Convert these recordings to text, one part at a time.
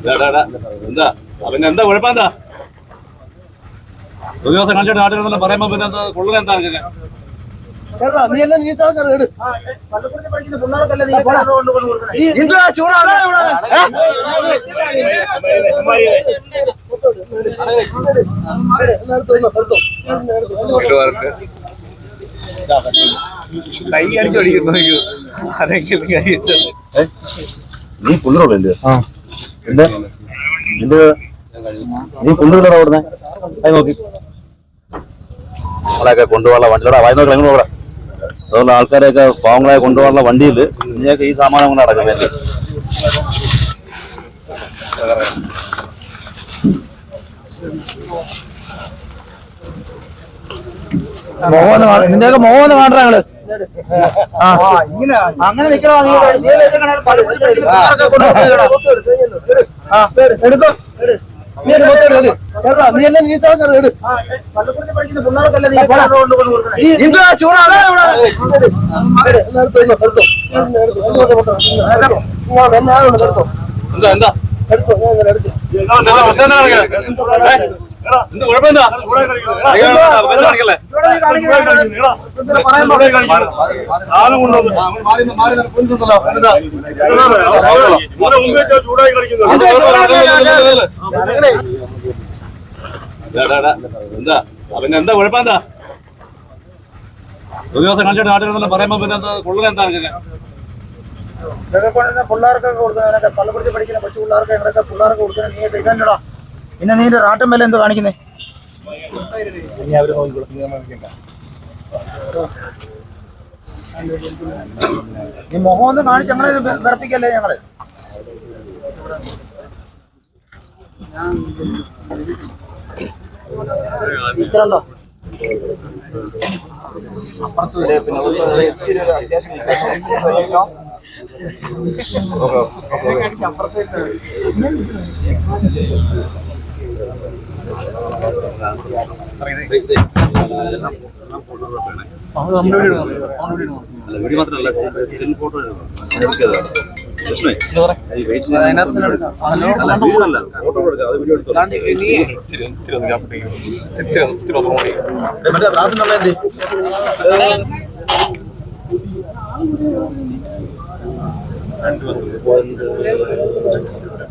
എന്താ അവന് എന്താ? കുഴപ്പം എന്താ ഒരു ദിവസം കണ്ടിട്ട് നാട്ടിൽ പറയുമ്പോ പിന്നെ എന്താ കൊള്ളുക എന്താ നിനക്ക് നീ എന്നെ നീ സാധനം എടു. എന്തുവാ ചൂടാണ്? കൈ അടിച്ചോടിക്കുന്നു ആരെങ്കിലും കൈ നീ കൊള്ളുള്ളൂ എന്താ? നിന്റെ നീ കൊണ്ടുവില്ലടാ അവിടുന്ന്. അത് നോക്കി. നമ്മളെയൊക്കെ കൊണ്ടുപോകാനുള്ള വണ്ടിയുടെ വായി നോക്കി എങ്ങനെ നോക്കടാ അതുകൊണ്ട് ആൾക്കാരെയൊക്കെ പാവങ്ങളെ കൊണ്ടുപോകാനുള്ള വണ്ടിയിൽ നീയൊക്കെ ഈ സാമാനം കൊണ്ട് നടക്കുന്നത് മോഹന്ന് നിന്റെയൊക്കെ മോഹന്ന് കാണാ ഞങ്ങൾ. അങ്ങനെ നിക്കണോ നീ എടുക്കോ നീ എന്നെ നീ സാധനം എടു എടുത്തോ. എന്താ എന്താ എടുത്തോ, ഞാൻ എടുത്തു. എന്താ പ്രശ്നം എന്താ കാണിക്കണേ? എന്ത് കുഴപ്പം എന്താ അയ്യോ, ബസ് കാണിക്കല്ലേ ആളും കൊണ്ടുവന്നു നിന്ന് കൊണ്ടുവന്നല്ലോ. എന്താ? ഡാ. എന്താ അവന് എന്താ കുഴപ്പം എന്താ ഒരു ദിവസം കണ്ടിട്ട് നാട്ടിൽ നിന്ന് പറയുമ്പോ പിന്നെ എന്താ കൊള്ളുക എന്താ നിനക്ക് പിള്ളേർക്കൊക്കെ കൊടുക്കുന്ന പള്ളിക്കുറിച്ച് പഠിക്കുന്ന കൊച്ചു പിള്ളേർക്ക് ഇവരൊക്കെ പിള്ളേർക്ക് കൊടുക്കുന്ന നീ കഴിക്കാനടാ പിന്നെ നീന്റെ റാട്ടം വില എന്തോ കാണിക്കുന്നേ? ഈ മുഖം ഒന്ന് കാണിച്ച് ഞങ്ങളെ വിറപ്പിക്കല്ലേ ഞങ്ങൾ? അല്ല വീഡിയോ മാത്രമല്ല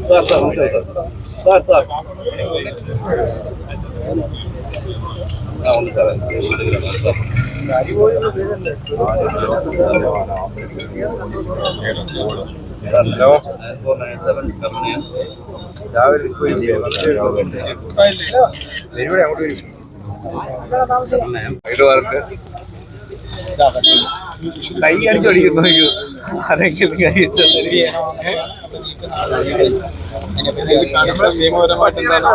ഒന്ന് കാണണം. നമസ്കാരം സാർ സാർ സാർ നമസ്കാരം സാർ. Sir sir. ആ ഉണ്ട് സാറേ. Sir hello four nine seven company Hyderabad കൈ അടിച്ചടിക്കുന്നു. ആരെങ്കിലും കൈ നിയമപരമായിട്ട് എന്താണ്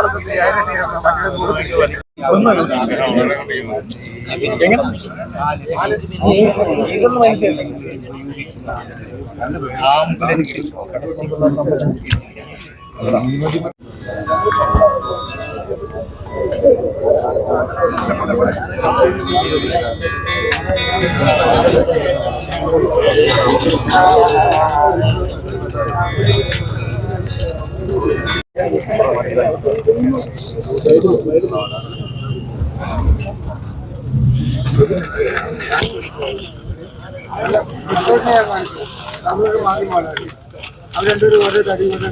ആംബുലൻസ് Thank you. അവർ രണ്ടുപേരും ഓരോ തടി ഓരോ